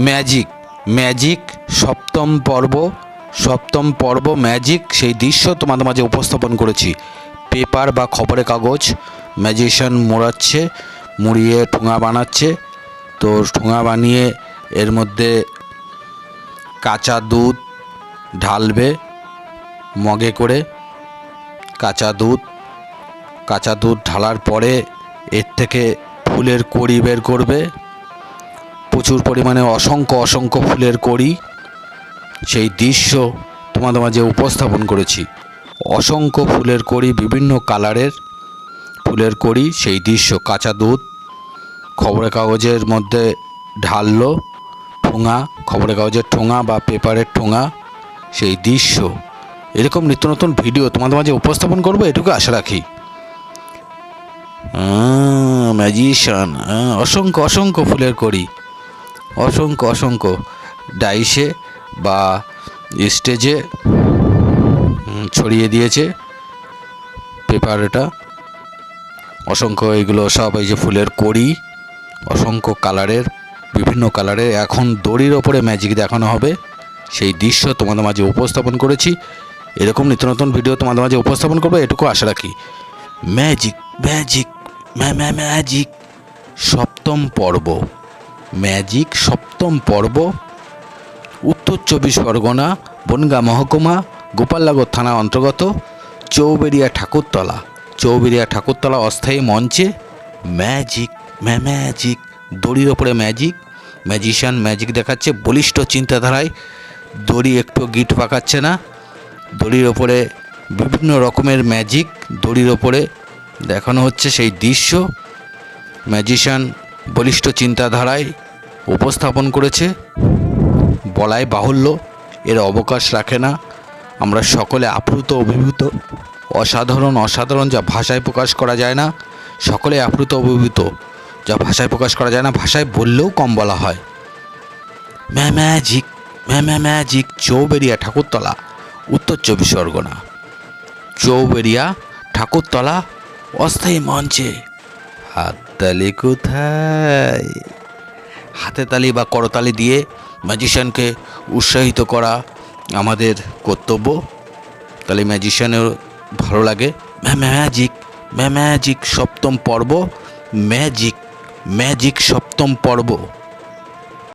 Magic. Magic, সপ্তম পর্ব। সপ্তম পর্ব ম্যাজিক, সেই দৃশ্য তোমাদের মাঝে উপস্থাপন করেছি। পেপার বা খবরের কাগজ। ম্যাজিশিয়ান মোড়াচ্ছে, মুড়িয়ে ঠোঙা বানাচ্ছে। তো ঠোঙা বানিয়ে এর মধ্যে কাঁচা দুধ ঢালবে, মগে করে কাঁচা দুধ। কাঁচা দুধ ঢালার পরে এর থেকে ফুলের কড়ি বের করবে। প্রচুর পরিমাণে অসংখ্য অসংখ্য ফুলের কড়ি। সেই দৃশ্য তোমাদের মাঝে উপস্থাপন করেছি। অসংখ্য ফুলের কড়ি বিভিন্ন কালারের। ফুলের কড়ি, সেই দৃশ্য, কাঁচা দুধ, খবরের কাগজের মধ্যে ঢাললো, ঠোঙা, খবরের কাগজের ঠোঙা বা পেপারের ঠোঙা, সেই দৃশ্য। এরকম নিত্য নতুন ভিডিও তোমাদের মাঝে উপস্থাপন করব, এটুকু আশা রাখি। ম্যাজিশিয়ান অসংখ্য অসংখ্য ফুলের কড়ি। অসংখ্য অসংখ্য। ডাইসে বা স্টেজে ছড়িয়ে দিয়েছে পেপারটা অসংখ্য এগুলো সব এই যে ফুলের কড়ি, অসংখ্য কালারের, বিভিন্ন কালারের। এখন দড়ির ওপরে ম্যাজিক দেখানো হবে। সেই দৃশ্য তোমাদের মাঝে উপস্থাপন করেছি। এরকম নিত্য নতুন ভিডিও তোমাদের মাঝে উপস্থাপন করব, এটুকু আশা রাখি। ম্যাজিক ম্যাজিক ম্যা ম্যা ম্যাজিক সপ্তম পর্ব। ম্যাজিক সপ্তম পর্ব, উত্তর চব্বিশ পরগনা, বনগা মহকুমা, গোপালনগর থানা অন্তর্গত চৌবেরিয়া ঠাকুরতলা। চৌবেরিয়া ঠাকুরতলা অস্থায়ী মঞ্চে ম্যাজিক, ম্যা, ম্যাজিক, দড়ির ওপরে ম্যাজিক, ম্যাজিশিয়ান ম্যাজিক দেখাচ্ছে, বলিষ্ঠ চিন্তাধারায় দড়ি একটু গিট পাকাচ্ছে না, দড়ির ওপরে বিভিন্ন রকমের ম্যাজিক, দড়ির ওপরে দেখানো হচ্ছে সেই দৃশ্য। ম্যাজিশিয়ান বলিষ্ঠ চিন্তাধারায় উপস্থাপন করেছে। বলাই বাহুল্য, এর অবকাশ রাখে না। আমরা সকলে আপ্লুত, অভিভূত। অসাধারণ অসাধারণ যা ভাষায় প্রকাশ করা যায় না, সকলে আপ্লুত, অভিভূত। যা ভাষায় প্রকাশ করা যায় না, ভাষায় বললেও কম বলা হয়। ম্যা ম্যাজিক ম্যা ম্যা ম্যাজিক চৌবেরিয়া ঠাকুরতলা, উত্তর চব্বিশ পরগনা। চৌবেরিয়া ঠাকুরতলা, অস্থায়ী মঞ্চে। হাততালি কোথায়? হাতে তালি বা করতালি দিয়ে ম্যাজিশিয়ানকে উৎসাহিত করা আমাদের কর্তব্য। তাহলে ম্যাজিশিয়ানের ভালো লাগে। ম্যা ম্যাজিক ম্যা ম্যাজিক সপ্তম পর্ব ম্যাজিক ম্যাজিক সপ্তম পর্ব।